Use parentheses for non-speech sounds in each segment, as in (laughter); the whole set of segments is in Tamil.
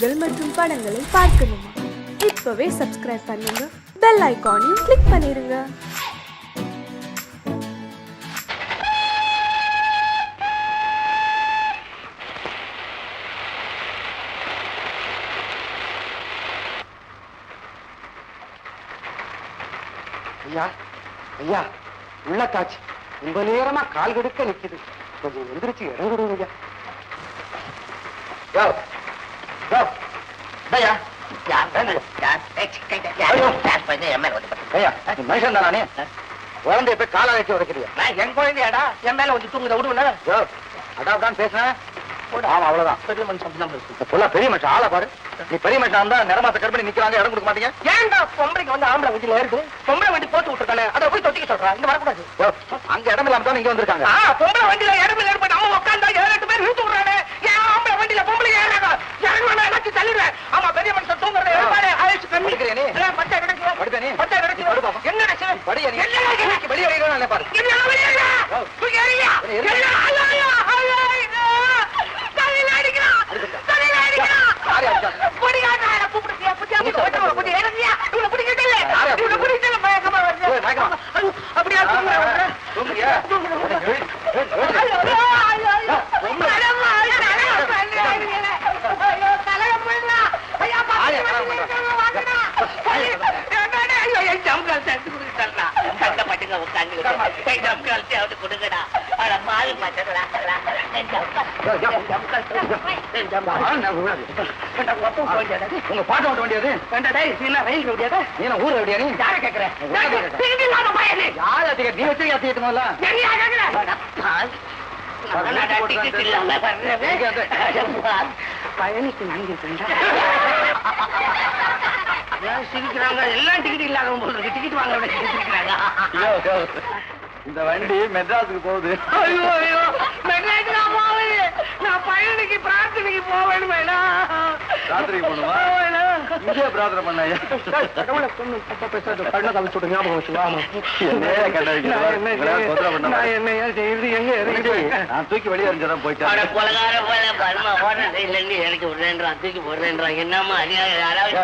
பாடல்கள் மற்றும் படங்களை பார்க்கணுமா? இப்பவே சப்ஸ்கிரைப் பண்ணுங்க. பெல் ஐகானையும் கிளிக் பண்ணிருங்க. ஐயா ஐயா உள்ள காட்சி. ரொம்ப நேரமா கால் கெடுக்க நிக்குது. கொஞ்சம் எந்திரிச்சு இடம் கொடுங்க ஐயா. யோ, மனுஷன் தானே குழந்தைய போய் கால வச்சு உடைக்கிறியா என் குழந்தையாடா. என் மேல வந்து தூங்குத விடுவேன் யோ அடாப்டான்னு பேசுனேன் ஆமா அவ்வளவுதான். பெரிய மனுஷன் புள்ள பெரிய மனுஷன் ஆளை பாரு. நீ பெரிய மனுஷன் இருந்தா நிறமாத்த கற்பனை நிக்கிறாங்க இடம் கொடுக்க மாட்டீங்க. ஏன்டா பொம்பளைக்கு வந்து ஆம்பளை வண்டியில இருக்கு பொம்பளை வண்டி போட்டு விட்டுருக்கானே அதை போய் தொட்டிக்க சொல்றா. இங்க வரக்கூடாது. அங்க இடம் இல்லாம தான் இங்க வந்திருக்காங்க. ஆ பொம்பளை வண்டியில இடமே ஏற்பட்டு நம்ம உட்காந்தா ஏழு எட்டு பேர் இழுத்து விடுறானே ஏன் ஆம்பளை வண்டியில பொம்பளை ஏறாங்க எனக்கு தள்ளிடுவேன். ஆமா பெரிய மனுஷன் தூங்குறத எழுப்பாரு ஆயிடுச்சு கம்மி நீ? என்ன நடக்குது? படியா நீ. என்ன நடக்குது? வெளியே வெளியே பாரு. என்ன? தூக்கி எறியா? எறி. எறியா? ஐயோ, ஐயோ, ஐயோ, ஐயோ. தலையில அடிக்கிறான். தலையில அடிக்கிறான். யாரு அடிச்சா? பிடிக்காதா? என்னை கூப்பிடுறியா? புடியா, புடி, வெட்டுறவனை புடி. எழுந்திரியா? இவனை பிடிக்கட்டில்ல? யாரு? இவனை பிடிக்கட்டில்ல, மயக்கமா வருது. ஏய், மயக்கமா? ஐயோ, அப்படியா தூங்குறேன், வர்றேன். தூங்குறியா? தூங்குறேன். ஏய், ஏய், ஏய். ஐயோ, ஐயோ, ஐயோ. ரொம்ப- தலைமா, தலைமா பண்ணுறாங்களே. ஐயோ, தலையை பண்ணுறா. ஐயா, ஆயா, பக்கத்துல தலையை வந்து வாங்கடா. என்னடா, ஐயோ, என் ஜம்கால் சேர்த்து கொடுத்துட்டா. கஷ்டப்பட்டுங்க ஜம்கால் தேவை கொடுங்கடா. அட மாறி நான் விடாது. உங்க பாட்டு ஓட்ட வேண்டியது? நீ என்ன ஊர் எப்படியா நீ? யாரை கேட்கற யாரை கேட்க நீ வச்சு ஏத்திட்டு முதல்ல பயணிக்கு சிரிக்கிறாங்க. எல்லாம் டிக்கெட் இல்லாதவங்க போல இருக்கு. டிக்கெட் வாங்க. இந்த வண்டி மெட்ராஸுக்கு போகுது. ஐயோ ஐயோ. மெட்ராஸ் நான் போவேன் நான் பயணிக்கு பிரார்த்தனைக்கு போவேன் வேணாம் ராத்திரிக்கு போகணுமா? இங்கே பிரார்த்தனை பண்ண ஐயா. கடவுளை கொண்டு தப்பா பேசாத கண்ணை கவிச்சுட்டு ஞாபகம் வச்சு என்னையா? நான் செய்யுது எங்க இறங்கிட்டு நான் தூக்கி வெளியே அட போயிட்டேன். கொலகார போல பர்மா ஓடுறது இல்லைன்னு எனக்கு விடுறேன்றான். தூக்கி போடுறேன்றான். என்னம்மா ஐயோ. யாராவது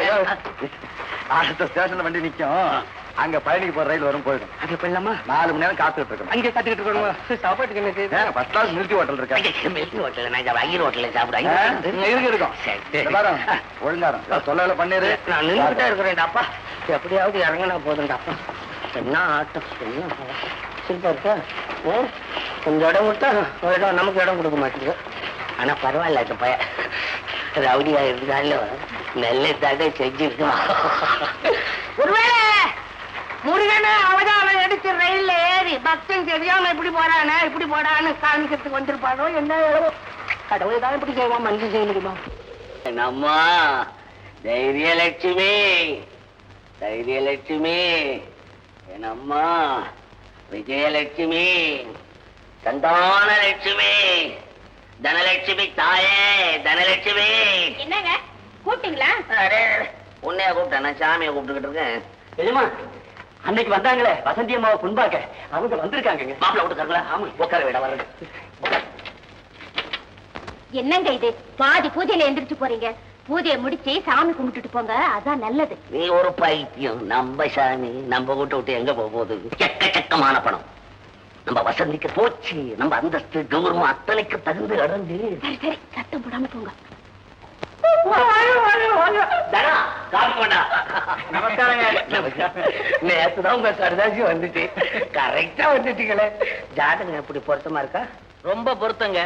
அடுத்த ஸ்டேஷன்ல வண்டி நிக்கும். அங்க பயணிக்கு போற ரயில் வரும் போயிடும். அது போயிடலாமா? நாலு மணி நேரம் காத்துட்டு இருக்கணும். அங்கே கத்துக்கிட்டு இருக்கணுமா? சாப்பாட்டுக்கு என்ன ஃபர்ஸ்ட் கிளாஸ் மில்கி ஹோட்டல் இருக்கா? மெல்லிங் ஹோட்டல் நான் ஐயர் ஹோட்டல்ல இங்க இருக்கு இருக்கும் ஒழுங்காரம் சொல்லல பண்ணிரு. நான் நின்றுட்டே இருக்கிறேன்டாப்பா. எப்படியாவது இறங்கினா போதும்டாப்பா என்ன ஆட்டம்? என்ன சிரிப்பா இருக்கா? கொஞ்சம் இடம் கொடுத்தா ஒரு இடம் நமக்கு இடம் கொடுக்க மாட்டேங்குது. ஆனா பரவாயில்ல இந்த பையன். ரவுடியா இருந்தாலும் நல்ல தடை செஞ்சிருக்கான். ஒருவேளை முருகனை அவதாரம் எடுத்து ரயில்ல ஏறி பக்தன் தெரியாம இப்படி போறானே இப்படி போடான்னு காமிக்கிறதுக்கு வந்திருப்பானோ என்ன கடவுளை தான் இப்படி செய்வான் மனுஷன் செய்ய முடியுமா? என்னம்மா தைரியலட்சுமி தைரியலட்சுமி என்னம்மா விஜயலட்சுமி சந்தான லட்சுமி தனலட்சுமி தாயே தனலட்சுமி. என்னங்க கூப்பிட்டீங்களா? உன்னைய கூப்பிட்டேன் நான் சாமியை கூப்பிட்டுக்கிட்டு இருக்கேன். எஜமா அன்னைக்கு வந்தாங்களே வசந்தி அம்மாவை புண்பாக்க. அவங்க வந்திருக்காங்க மாப்பிள்ள விட்டுக்காங்களா ஆமா. உட்கார விட வர்றது என்னங்க இது? பாதி பூஜையில எந்திரிச்சு போறீங்க. பூஜையை முடிச்சு சாமி கும்பிட்டுட்டு போங்க. அதான் நல்லது. நீ ஒரு பைத்தியம். நம்ம சாமி நம்ம வீட்டை விட்டு எங்க போக போகுது? எக்கச்சக்கமான பணம். நம்ம வசந்திக்கு போச்சு. நம்ம அந்தஸ்து கௌரவம் அத்தனைக்கு தகுந்து அடைஞ்சு சரி சரி. சத்தம் போடாம போங்க தனா, காப்பி கொண்டா. நமஸ்காரங்க. நேத்துதான் உங்க சரதாசி வந்துச்சு கரெக்டா வந்துட்டீங்களே. ஜாதகம் எப்படி பொருத்தமா இருக்கா? ரொம்ப பொருத்தங்க.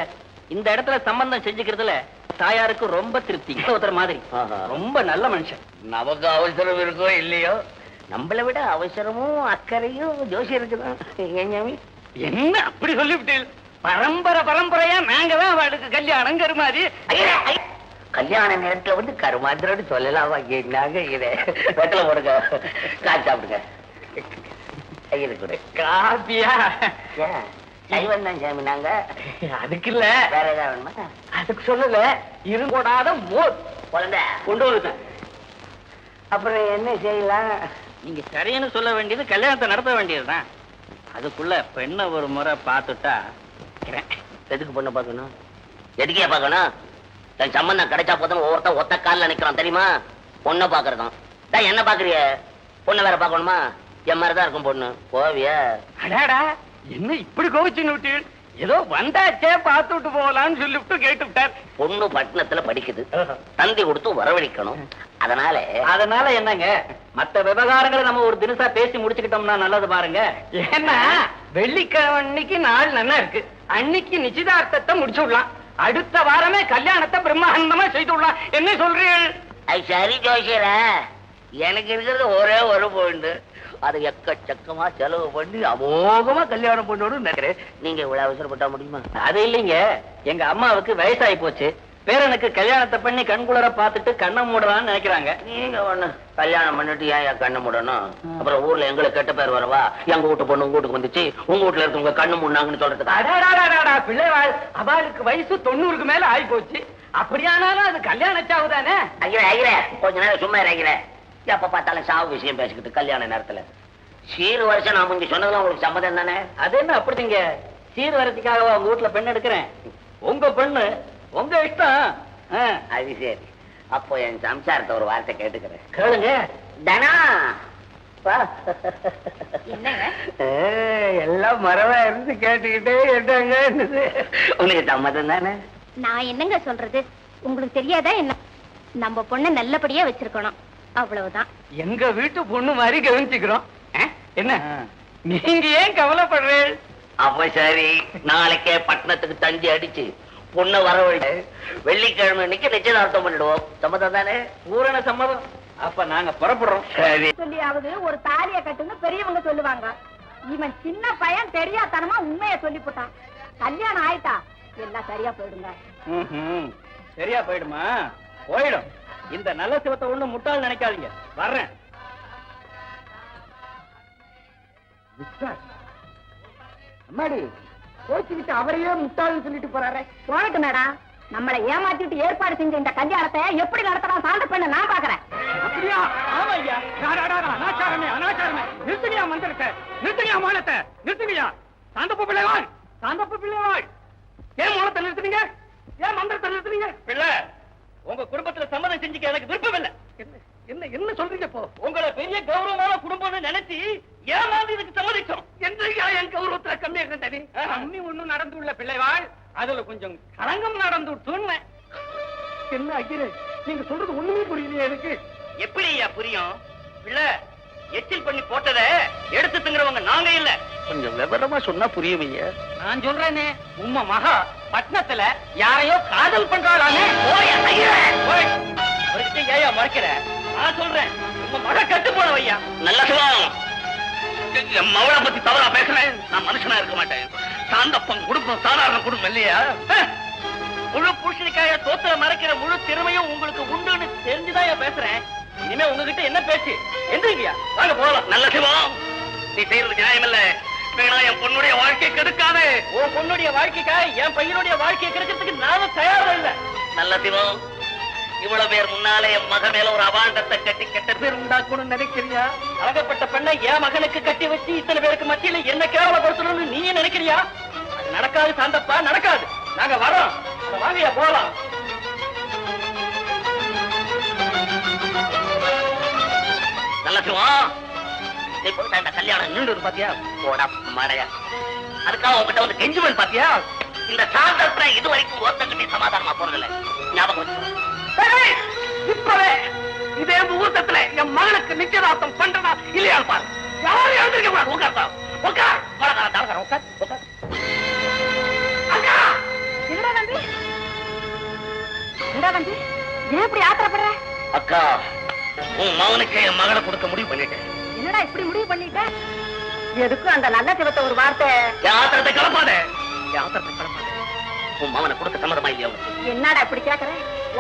இந்த இடத்துல சம்பந்தம் செஞ்சுக்கிறதுல தாயாருக்கு ரொம்ப திருப்தி. ஒருத்தர் மாதிரி. ரொம்ப நல்ல மனுஷன். நமக்கு அவசரம் இருக்கோ இல்லையோ? நம்மளை விட அவசரமும் அக்கறையும் ஜோசியருக்கு தான் என்ன அப்படி சொல்லிவிட்டீங்க பரம்பரை பரம்பரையா நாங்க தான் அவளுக்கு கல்யாணம் ஐயா. கல்யாண நேரத்துல வந்து கருமாந்திரோடு சொல்லலாமா? என்னங்க இது? வெத்தலை போடுங்க. காய்ச்சி சாப்பிடுங்க. ஐயரு கொடு. காப்பியா? சைவம் தான் சாமி நாங்க அதுக்கு இல்ல. வேற ஏதாவது வேணுமா? அதுக்கு சொல்லல. இருங்கூடாத மோர். குழந்தை. கொண்டு வந்துட்டேன். அப்புறம் என்ன செய்யலாம்? நீங்க சரின்னு சொல்ல வேண்டியது கல்யாணத்தை நடத்த வேண்டியதுதான். அதுக்குள்ள பெண்ணை ஒரு முறை பார்த்துட்டா எதுக்கு பொண்ணு பார்க்கணும்? எதுக்கே பார்க்கணும்? தன் சம்பந்தம் கிடைச்சா போதும் ஒவ்வொருத்தன் ஒத்த கால்ல நிக்கிறான் தெரியுமா? பொண்ணை பாக்குறதான் டேய் என்ன பாக்குறிய பொண்ணை வேற பார்க்கணுமா? என் மாதிரி தான் இருக்கும் பொண்ணு. போவியா அடாடா என்ன இப்படி கோவிச்சு விட்டு? ஏதோ வந்தாச்சே பார்த்து விட்டு போகலாம்னு சொல்லிவிட்டு கேட்டு விட்டார். பொண்ணு பட்டணத்துல படிக்குது. தந்தி கொடுத்து வரவழைக்கணும். அதனால அதனால என்னங்க? மத்த விவகாரங்களை நம்ம ஒரு தினசா பேசி முடிச்சுக்கிட்டோம்னா நல்லது பாருங்க. ஏன்னா வெள்ளிக்கிழமை அன்னைக்கு நாள் நல்லா இருக்கு. அன்னைக்கு நிச்சயதார்த்தத்தை முடிச்சு விடலாம் அடுத்த வாரமே கல்யாணத்தை பிரம்மாண்டமா செய்து விடலாம் என்ன சொல்றீர்கள்? அது சரி ஜோசியர. எனக்கு இருக்கிறது ஒரே ஒரு பொண்ணு அது எக்கச்சக்கமா செலவு பண்ணி அமோகமா கல்யாணம் பண்ணணும்னு நினைக்கிறேன். நீங்க இவ்வளவு அவசரப்பட்டா முடியுமா? அது இல்லைங்க. எங்க அம்மாவுக்கு வயசாகி போச்சு. பேரனுக்கு கல்யாணத்தை பண்ணி கண்குளர பார்த்துட்டு கண்ணை மூடலாம்னு நினைக்கிறாங்க. நீங்க ஒண்ணு? கல்யாணம் பண்ணிட்டு ஏன் கண்ணு மூடணும்? அப்புறம் ஊர்ல எங்களுக்கு கெட்ட பேர் வரவா? எங்க வீட்டு பொண்ணு உங்க வீட்டுக்கு வந்துச்சு. உங்க வீட்டுல இருக்கவங்க கண்ணு மூடினாங்கன்னு சொல்றதுக்கு பிள்ளைவாள் அவளுக்கு வயசு தொண்ணூறுக்கு மேல ஆகி போச்சு அப்படியானாலும் அது கல்யாண சாவு தானே? ஐயரே ஐயரே கொஞ்ச நேரம் சும்மா இறங்கிற எப்ப பார்த்தாலும் சாவு விஷயம் பேசிக்கிட்டு கல்யாண நேரத்துல. சீர் வருஷம் நான் முந்தி சொன்னதுலாம் உங்களுக்கு சம்மதம் தானே? அது என்ன அப்படிங்க? சீர்வரத்துக்காக உங்க வீட்டுல பெண் எடுக்கிறேன்? உங்க பெண்ணு உங்க இஷ்டம். ஆ, அது சரி. அப்போ என் சம்சாரத்தை ஒரு வார்த்தை கேட்டுக்கிறேன். கேளுங்க. தனா. எல்லாம் மரவா இருந்து கேட்டுக்கிட்டே என்னங்க உனக்கு சம்மதம் தானே? நான் என்னங்க சொல்றது? உங்களுக்கு தெரியாதா என்ன? நம்ம பொண்ணை நல்லபடியா வச்சிருக்கணும். அவ்வளவுதான். எங்க வீட்டு பொண்ணு மாதிரி கவனிச்சுக்கிறோம்? என்ன? நீங்க ஏன் கவலைப்படுறீள் அப்ப சரி நாளைக்கே பட்டணத்துக்கு தஞ்சி அடிச்சு பொண்ணை வரவழி வெள்ளிக்கிழமை இன்னைக்கு நிச்சயதார்த்தம் பண்ணிடுவோம். சம்மதம் தானே? பூரண சம்மதம். அப்ப நாங்க புறப்படுறோம். சரி. சொல்லியாவது ஒரு தாலிய கட்டுன்னு பெரியவங்க சொல்லுவாங்க. இவன் சின்ன பையன் தெரியாதனமா உண்மைய சொல்லிவிட்டான் கல்யாணம் ஆயிட்டா எல்லாம் சரியா போயிடுங்க. சரியா போயிடுமா? போயிடும். இந்த நல்ல சிவத்தை ஒண்ணு முட்டாள் நினைக்காதீங்க. வர்றேன். அம்மாடி. கோச்சுக்கிட்டு அவரையே முட்டாள்னு சொல்லிட்டு போறாரே. போனட்டு மேடம் நம்மளை ஏமாத்திட்டு ஏற்பாடு செஞ்ச இந்த கல்யாணத்தை எப்படி நடத்தலாம் சாந்த பெண்ணு நான் பாக்குறேன் அப்படியா? ஆமா ஐயா. அனாச்சாரமே அனாச்சாரமே. நிறுத்துங்கயா மந்திரத்தை. நிறுத்துங்கயா மானத்தை. நிறுத்துங்கயா சாந்தப்ப பிள்ளைவாள். சாந்தப்ப பிள்ளைவாள். ஏன் மானத்தை நிறுத்துனீங்க? ஏன் மந்திரத்தை நிறுத்துனீங்க? பிள்ளை உங்க குடும்பத்துல சம்மதம் செஞ்சுக்க எனக்கு விருப்பம் இல்ல என்ன என்ன என்ன சொல்றீங்க இப்போ? உங்களை பெரிய கௌரவமான குடும்பம்னு நினைச்சு ஏமாந்து இதுக்கு சம்மதிச்சோம் அதுல கொஞ்சம் களங்கம் நடந்து சொன்னேன் என்ன ஐயரே நீங்க சொல்றது ஒண்ணுமே புரியலையே எனக்கு. எப்படி ஐயா புரியும்? பிள்ளை எச்சில் பண்ணி போட்டத எடுத்து திங்கிறவங்க நாங்க இல்ல. கொஞ்சம் விவரமா சொன்னா புரியும் ஐயா நான் சொல்றேனே உம்ம மகா பட்னத்துல யாரையோ காதல் பண்றாளாமே ஒருத்தி ஏயா மறைக்கிற? நான் சொல்றேன் உங்க மக கட்டு போன ஐயா நல்ல என் மவளை பத்தி தவறா பேசுறேன். நான் மனுஷனா இருக்க மாட்டேன். சாந்தப்பன் குடும்பம் சாதாரண குடும்பம் இல்லையா? முழு பூசணிக்காய தோத்துல மறைக்கிற முழு திறமையும் உங்களுக்கு உண்டுன்னு தெரிஞ்சுதான் பேசுறேன். இனிமே உங்ககிட்ட என்ன பேச்சு? எந்திரிங்கயா வாங்க போகலாம். நல்ல சிவம் நீ செய்யறது நியாயம் இல்ல. வேணா என் பொண்ணுடைய வாழ்க்கை கெடுக்காதே. உன் பொண்ணுடைய வாழ்க்கைக்காக என் பையனுடைய வாழ்க்கையை கிடைக்கிறதுக்கு நானும் தயாரா இல்ல. நல்ல சிவம் இவ்வளவு பேர் முன்னாலே என் மக மேல ஒரு அபாண்டத்தை கட்டி கெட்ட பேர் உண்டாக்கணும்னு நினைக்கிறியா? அழகப்பட்ட பெண்ணை என் மகனுக்கு கட்டி வச்சு இத்தனை பேருக்கு மத்தியில என்ன கேவலப்படுத்தணும்னு நீயே நினைக்கிறியா? அது நடக்காது சாந்தப்பா நடக்காது. நாங்க வரோம். அத வாங்கயா போலாம். கல்யாணம் நின்று பாத்தியா? போடா மடையா. அதுக்காக உங்ககிட்ட வந்து கெஞ்சுவன் பாத்தியா? இந்த சாந்தத்தை இது வரைக்கும் ஒருத்தங்க நீ சமாதானமா போறதில்லை ஞாபகம் வச்சுக்கோ. நிச்சயதார்த்தம் பண்றதா இல்லையா பாரு யாரும் எழுந்திருக்க கூடாது உட்கார்ப்பா உட்கார். கொலகார, தலகார, உட்கார், உட்கார். என்னடா தம்பி? என்னடா தம்பி? ஏன் இப்படி ஆத்திரப்படுற? அக்கா உன் மகனுக்கு என் மகளை கொடுக்க முடிவு பண்ணிட்டேன். என்னடா இப்படி முடிவு பண்ணிட்ட? எதுக்கும் அந்த நல்ல சிவத்தை ஒரு வார்த்தை யாத்திரத்தை கிளப்பாத யாத்திரத்தை கிளப்பாத உன் மகனை கொடுக்க சம்மதமா இல்லையா என்னடா இப்படி கேக்குற?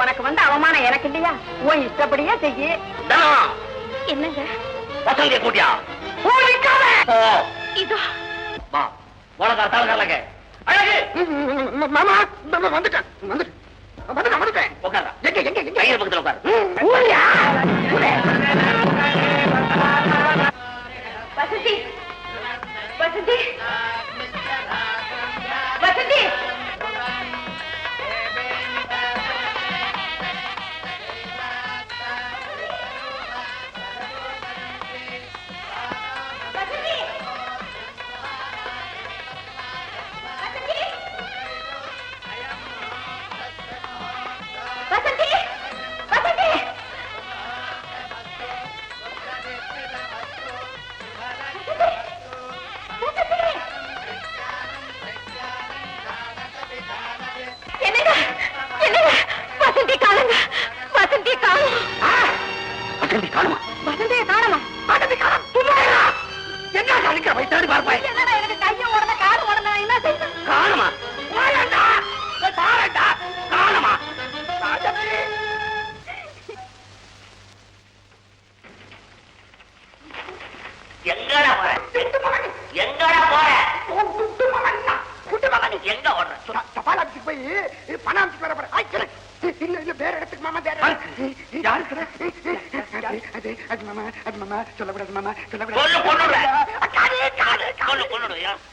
உனக்கு வந்து அவமானம் எனக்கு இல்லையா? உன் இஷ்டப்படியே செய்யி. என்னங்க வசந்திய கூட்டியா இதோ வா உலகார தலகாரலங்க அழகு மாமா வந்துட்டேன் வந்துட்டேன் வந்துட்டேன்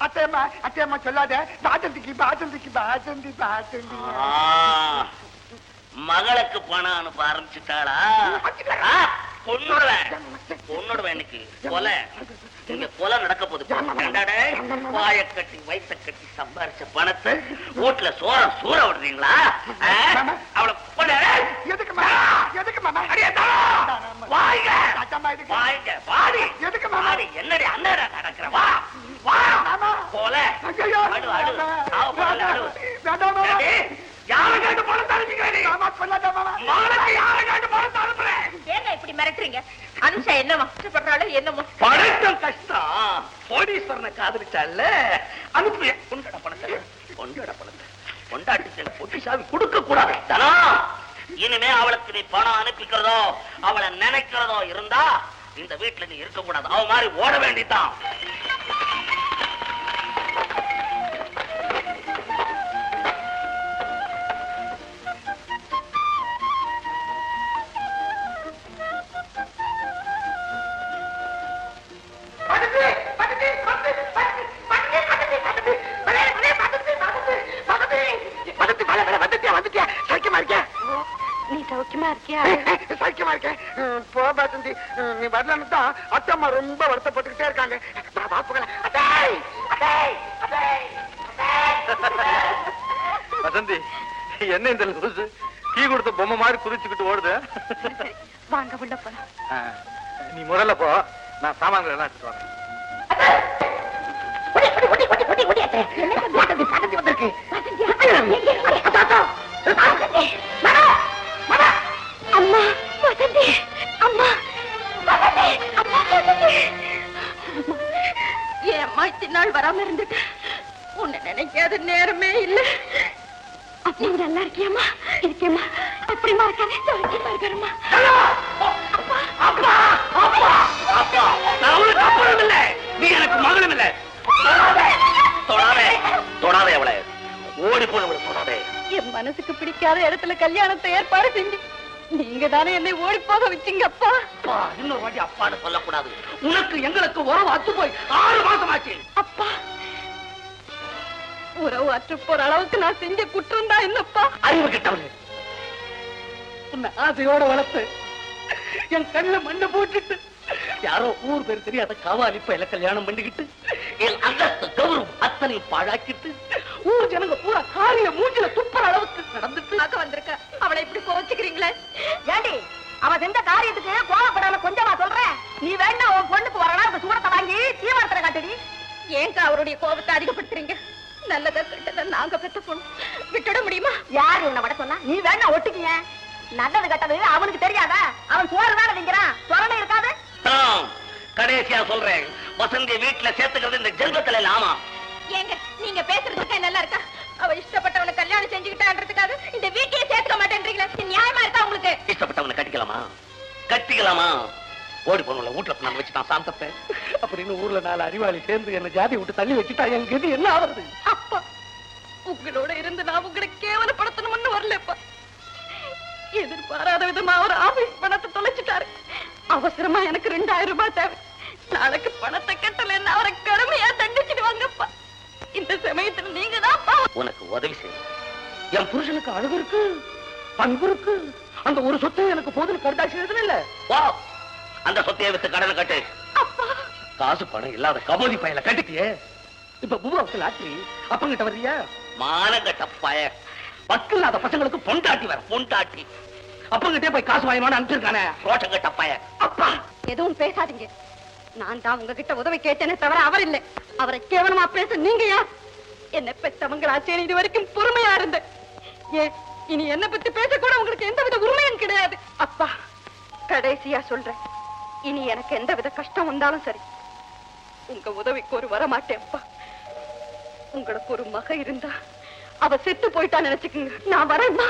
அத்தையம்மா அத்தையம்மா சொல்லாத. மகளுக்கு பணம் அனுப்ப ஆரம்பிச்சுட்டாளா? கொன்னுடுவேன் கொன்னுடுவேன் இன்னைக்கு கொலை. இங்க கொலை நடக்க போகுது. வாய கட்டி வயிற்ற கட்டி சம்பாரிச்ச பணத்தை வீட்டுல சோற சூற விடுறீங்களா? அவளை எதுக்கு எதுக்கு வாங்க. இதுக்கு. வாங்க வாடி. எதுக்கு மாமா? வாடி என்னடி அண்ணா நடக்கிற? வா வா. மாமா. கொலை ஐயையோ, அழு அழு. வேண்டாம். சாவ போறல அழு. வேண்டாம் மாமா. ஏடி, யாரை கேட்டு பணம் தரீங்க மாமா சொல்லாத மாமா. மகளுக்கு யாரை கேட்டு பணம் தரப்புறேன் ஏங்க இப்படி மிரட்டுறீங்க? அனுஷா என்னமா கஷ்டப்படுறாளோ என்னமோ? பணத்தம் கஷ்டம். கோடீஸ்வரனை காதலிச்சால அனுப்பு கொண்டட பணத்தை. கொண்டட பணத்தை. கொண்டாட்டி பொட்டி சாவி கொடுக்க கூடாது தனா. இனிமே அவளுக்கு நீ பணம் அனுப்பிக்கிறதோ அவளை நினைக்கிறதோ இருந்தா இந்த வீட்டுல நீ இருக்க கூடாது அவ மாதிரி ஓட வேண்டியதுதான். சௌக்கியமா இருக்கியா? (laughs) சைக்கியமா இருக்கேன். போ பாசந்தி ம், நீ வரலன்னு தான் அத்தம்மா ரொம்ப வருத்தப்பட்டுக்கிட்டே இருக்காங்க. வசந்தி என்ன இந்த லூசு? டீ கொடுத்த பொம்மை மாதிரி குதிச்சுக்கிட்டு ஓடுது. வாங்க உள்ள போலாம். நீ முதல்ல போ. நான் சாமான்கள் எல்லாம் எடுத்துட்டு வரேன். வந்திருக்கு. நாள் வராம இருந்துட்டு? உன்னை நினைக்காத நேரமே இல்ல. நீ நல்லா இருக்கியம்மா? இருக்கேம்மா. எப்படிமா இருக்கானே சௌக்கியமா இருக்கிறம்மா அப்பா! அப்பா! நான் உனக்கு அப்புறம் இல்ல. நீ எனக்கு மகளும் இல்ல. தொடாதே. தொடாதே. தொடாதே அவளை. ஓடி போனவளை தொடாதே. என் மனசுக்கு பிடிக்காத இடத்துல கல்யாணத்தை ஏற்பாடு செஞ்சு. நீங்க தானே என்னை ஓடி போக வச்சீங்க அப்பா அப்பா இன்னொரு வாட்டி அப்பான்னு சொல்லக்கூடாது. உனக்கு எங்களுக்கு உறவு அத்து போய் ஆறு மாசம் ஆச்சு. அப்பா உறவு அற்று போற அளவுக்கு நான் செஞ்ச குற்றம் தான் என்னப்பா? அறிவு கிட்டவளே உன்னை ஆசையோட வளர்த்து என் கண்ணுல மண்ணை போட்டுட்டு யாரோ ஊர் பேர் தெரியாத காவாலி பையல கல்யாணம் பண்ணிக்கிட்டு என் அந்தஸ்து கௌரவம் அத்தனை பாழாக்கிட்டு ஊர் ஜனங்க பூரா காரிய மூஞ்சில துப்புற அளவுக்கு நடந்துட்டு. வந்திருக்க. அவளை இப்படி கோச்சுக்கிறீங்களே ஏண்டி அவ செஞ்ச காரியத்துக்கு கோவப்படாம கொஞ்சமா சொல்றேன் நீ வேணா உன் பொண்ணுக்கு வரலாம் அந்த சூரத்தை வாங்கி தீவிரத்துல காட்டுடி. ஏங்க அவருடைய கோபத்தை அதிகப்படுத்துறீங்க? நல்லதா கெட்டதா நாங்க பெத்த பொண்ணு விட்டுட முடியுமா? யாரு உன்னை விட சொன்னா? நீ வேணா ஒட்டுக்கிய நல்லது கெட்டது அவனுக்கு தெரியாதா? அவன் சோறு தானே திங்கிறான். சொரணை இருக்காது. தான் கடைசியா சொல்றேன். வசந்தி வீட்டுல சேர்த்துக்கிறது இந்த ஜென்மத்துல ஆமா. ஏங்க நீங்க பேசுறதுக்கு நல்லா இருக்கா? அவ இஷ்டப்பட்டவனை கல்யாணம் செஞ்சுக்கிட்டான்றதுக்காக இந்த வீட்டையே சேர்த்துக்க மாட்டேன்றீங்களா நியாயமா இருக்கா உங்களுக்கு? இஷ்டப்பட்டவனை கட்டிக்கலாமா? கட்டிக்கலாமா? ஓடி போனவங்கள வீட்டுல நான் வச்சுட்டான் சாந்தத்தை. அப்படின்னு ஊர்ல நாலு அறிவாளி சேர்ந்து என்ன ஜாதி விட்டு தள்ளி வச்சுட்டா என் கதி என்ன ஆவறது அப்பா உங்களோட இருந்து நான் உங்களை கேவலப்படுத்தணும்னு வரலப்பா. எதிர்பாராத விதமா ஒரு ஆபீஸ் பணத்தை தொலைச்சிட்டாரு. அவசரமா எனக்கு ரெண்டாயிரம் ரூபாய் தேவை. நாளைக்கு பணத்தை கட்டலன்னு அவரை கடுமையா தண்டிச்சிடுவாங்கப்பா இந்த சமயத்துல நீங்க தான் உனக்கு உதவி செய்யும் என் புருஷனுக்கு அழகு இருக்கு பண்பு இருக்கு. அந்த ஒரு சொத்தை எனக்கு போதும் கருதாசி எழுதுன வா அந்த சொத்தையை வித்து கடனை கட்டு. காசு பணம் இல்லாத கபோதி பையல கட்டிட்டியே. இப்ப பூபாவுக்கு லாட்ரி அப்பங்கிட்ட வர்றியா? மானங்கட்ட பய பத்து இல்லாத பசங்களுக்கு பொண்டாட்டி வர பொண்டாட்டி. அப்பங்கிட்டே போய் காசு வாங்கினு அனுப்பிச்சிருக்கானே. ரோஷம் கட்ட பய. அப்பா! எதுவும் பேசாதீங்க. நான் தான் உங்ககிட்ட உதவி கேட்டேனே தவிர அவர் இல்லை. அவரை கேவலமா பேச நீங்க யார்? என்ன பெத்தவங்களாச்சே இது வரைக்கும் பொறுமையா இருந்த ஏ இனி என்ன பத்தி பேச கூட உங்களுக்கு எந்தவித உரிமையும் கிடையாது. அப்பா கடைசியா சொல்றேன். இனி எனக்கு எந்தவித கஷ்டம் வந்தாலும் சரி. உங்க உதவிக்கு ஒரு வரமாட்டேன் அப்பா. உங்களுக்கு ஒரு மக இருந்தா அவ செத்து போயிட்டா நினைச்சுக்குங்க. நான் வரேன்மா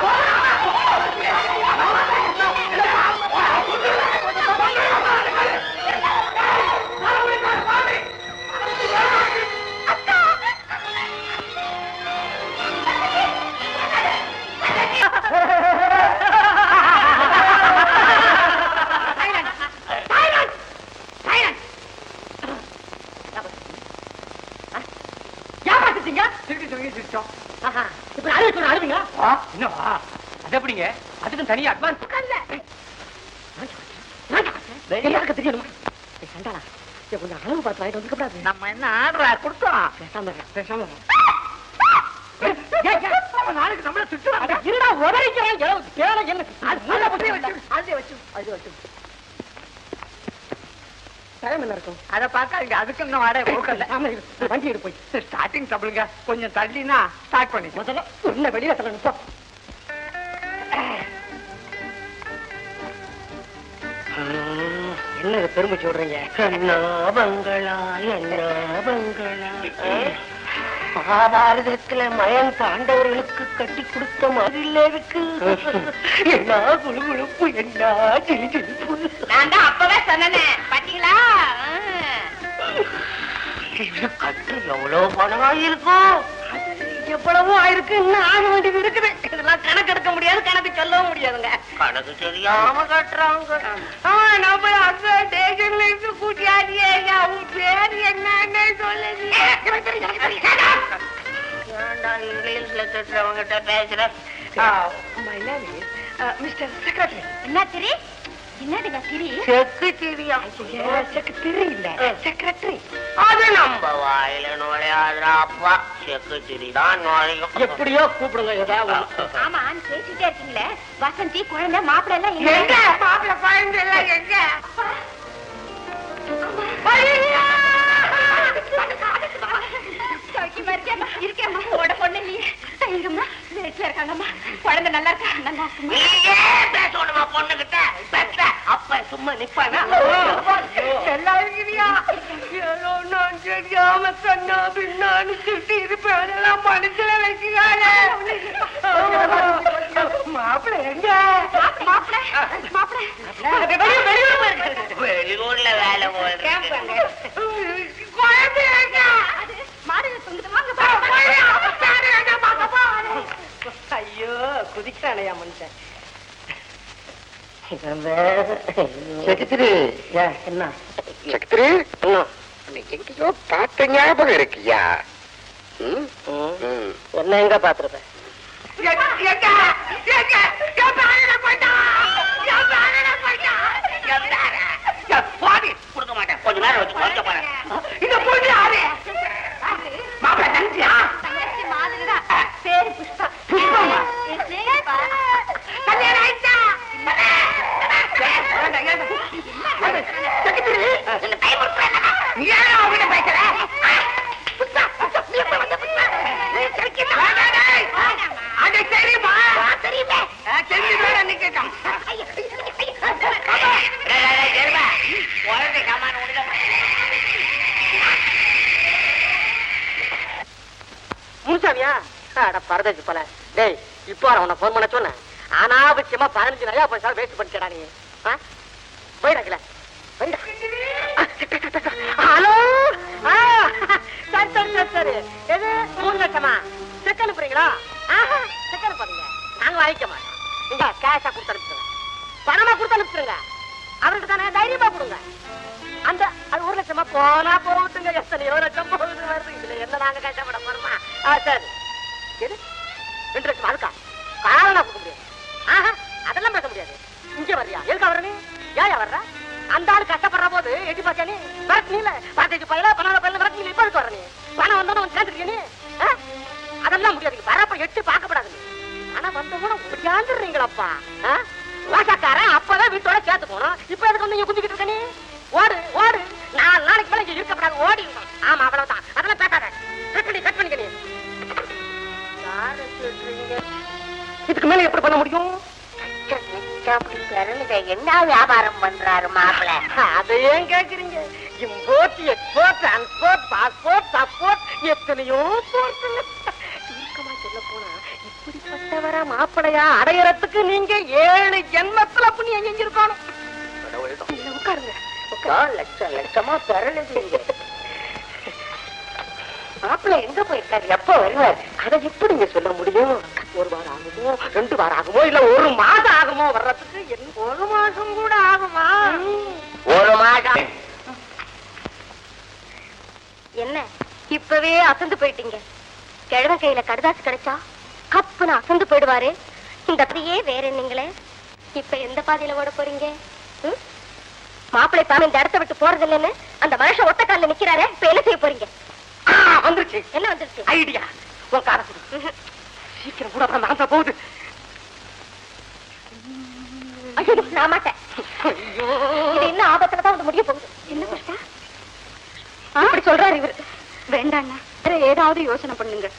போற. பேசாம நாளைக்கு நம்மள இருடா, என்ன? அது வச்சு. அது வச்சு. டைம் என்ன இருக்கும்? அத அதுக்கு இன்னும் வாடகை. வண்டி ஸ்டார்டிங் ட்ரபிளுங்க கொஞ்சம் தள்ளினா ஸ்டார்ட் பண்ணி முதல்ல உன்னை வெளியில என்ன பெருமை சொல்றீங்க என்ன பங்களா என்ன பங்களா மகாபாரதத்துல மயன் பாண்டவர்களுக்கு கட்டி கொடுத்த மாதிரி இருக்கு. என்ன குழுகுழுப்பு என்ன சிலி சிலிப்பு நான் தான் அப்பவே சொன்னேனே பாத்தீங்களா? இது கட்டு எவ்வளவு பணம் ஆயிருக்கும் எவ்வளவோ ஆயிருக்கு. இன்னும் ஆக வேண்டியது இருக்குது இதெல்லாம் கணக்கு எடுக்க முடியாது கணக்கு சொல்லவும் முடியாதுங்க. கணக்கு தெரியாம கட்டுறாங்க. ஆ, நம்ம அங்க ஸ்டேஷன்ல கூட்டியாடியே உன் பேர் என்னன்னு சொல்லுது ஏன்டா இங்கிலீஷ்ல திட்டுறவங்கிட்ட மிஸ்டர் செக்ரட்டரி. என்ன திரி என்னதுங்க திரி செக்கு தெரியா செக்ரட்டரி இல்ல செக்ரட்டரி. அது நம்ம வாயில நுழையாதுடா அப்பா. செக்கு திரிதான் நுழையும். எப்படியோ கூப்பிடுங்க ஏதாவது. ஆமா பேசிட்டே இருக்கீங்களே. வசந்தி குழந்தை மாப்பிள்ளை எல்லாம் எங்க எங்க? மாப்பிள்ள குழந்தை எல்லாம் எங்க? குழந்தை நல்லா இருக்கா? நல்லா இருக்குமா? பொண்ணுகிட்ட? பெத்த அப்ப சும்மா நிப்பானா? எல்லாம் இருக்கிறியா ஏதோ நான் தெரியாம கண்ணா பின்னான்னு சுட்டி இருப்பேன் மனசுல வைக்கிறாளே மாப்பிள்ள எங்க? மாப்பிள்ளை மாப்பிள்ளை. வெளியூர் போயிருக்கு வெளியூர்ல வேலை. ஐயோ குதிக்கிறானையா மனுஷன். என்ன? நீ எங்கேயோ பார்த்த ஞாபகம் இருக்கியா. என்ன எங்க பாத்துருப்ப எங்க எங்க? எங்க? என் பேரனை போயிட்டா? என் பேரனை போயிட்டா? பாடி கொடுக்க மாட்டேன். கொஞ்ச நேரம் வச்சு குறைக்க போறேன். இந்த பொண்ணு யாரு? மாப்பிள்ள தனிச்சியா தங்கச்சி மாதிரிதான் பேரு புஷ்பா. புஷ்பமா? புஷ்பா. கல்யாணம் ஆயிடுச்சா? நீ ஏன் அவங்க பேசுற? புஷ்பா, புஷ்பா, நீ எப்ப வந்த புஷ்பா? நீ கிடைக்கல. வேண்டாம், டேய். அது தெரியுமா தெரியுமே தெரிஞ்சு வேற நிக்கட்டும் குழந்தை சாமான உனக்கு முனுசாமியா அட பரதேசி போல. டேய் இப்போ அவனை போன் பண்ண சொன்னேன். அனாவசியமா பதினஞ்சு நிறையா பைசா வேஸ்ட் பண்ணிக்கடா நீ. போயிடக்கல ஹலோ? சரி சரி சரி சரி. எது? மூணு லட்சமா? செக் அனுப்புறீங்களா செக் அனுப்பாதீங்க நாங்க வாங்கிக்க மாட்டோம். நீங்க கேஷா கொடுத்து அனுப்பிச்சுங்க பணமா கொடுத்து அனுப்பிச்சுருங்க. அவர்கிட்ட தானே தைரியமா கொடுங்க. அந்த அது ஒரு லட்சமா போனா போகட்டுங்க எத்தனையோ லட்சம் போகுது வருது. இதுல என்ன நாங்க கஷ்டப்பட போறோமா? ஆ, சரி. எது? ரெண்டு லட்சம்? அதுக்கா? காரணம் கொடுக்க முடியாது. ஆஹா அதெல்லாம் பேச முடியாது. இங்க வர்றியா? எதுக்கு வர நீ? ஏன் வர்ற? அந்த ஆள் கஷ்டப்படுற போது எட்டி பாத்தியா நீ? வரட்டு நீல. பாத்தேஜ் பயில பணம் பையில வரட்டு நீ இப்ப எதுக்கு வர நீ? பணம் வந்தோட வந்து சேர்த்துருக்கிய நீ? அதெல்லாம் முடியாது. வரப்ப எட்டு பார்க்கப்படாது நீ. ஆனா வந்தவங்க முடியாந்துடுறீங்களப்பா வாசாக்காரன் அப்பதான் வீட்டோட சேர்த்து போனோம். இப்ப எதுக்கு வந்து நீங்க குந்திக்கிட்டு இருக்க நீ? எப்படி பண்ண முடியும்? என்ன வியாபாரம் பண்றாரு மாப்பிள்ள அதை ஏன் கேக்குறீங்க? Import export transport passport support எத்தனையோ போர்ட்டுங்க சுருக்கமா சொல்ல போனா இப்படிப்பட்டவரா மாப்பிளையா அடையறதுக்கு நீங்க ஏழு ஜென்மத்துல புண்ணியம் செஞ்சிருக்கணும். உட்காருங்க. லட்சம் லட்சமா பெறலுது மாப்பிள்ளை எங்க போயிருக்காரு? எப்ப வருவார்? அதை எப்படிங்க சொல்ல முடியும்? ஒரு வாரம் ஆகுமோ ரெண்டு வாரம் ஆகுமோ இல்ல ஒரு மாதம் ஆகுமோ வர்றதுக்கு என்ன ஒரு மாசம் கூட ஆகுமா? ஒரு மாதம். என்ன? இப்பவே அசந்து போயிட்டீங்க. கிழவன் கையில கடுதாசு கிடைச்சா கப்புன்னு அசந்து போயிடுவாரு. இந்த அப்படியே வேற என்னங்களே? இப்ப எந்த பாதையில ஓட போறீங்க? மாப்பிள்ளை பாம்பு இந்த இடத்த விட்டு போறது இல்லைன்னு அந்த மனுஷன் ஒத்த கால்ல நிக்கிறாரே இப்ப என்ன செய்ய போறீங்க? வந்துருச்சு. என்ன வந்துருச்சு? ஐடியா. உன் காரை சீக்கிரம் கூட அப்புறம் மறந்த போகுது. ஐயோ, நான் மாட்டேன். ஐயோ. இது என்ன ஆபத்துல தான் வந்து முடிய போகுது? என்ன புஷ்பா இப்படி சொல்றாரு இவரு. வேண்டாண்ணா வேற ஏதாவது யோசனை பண்ணுங்க.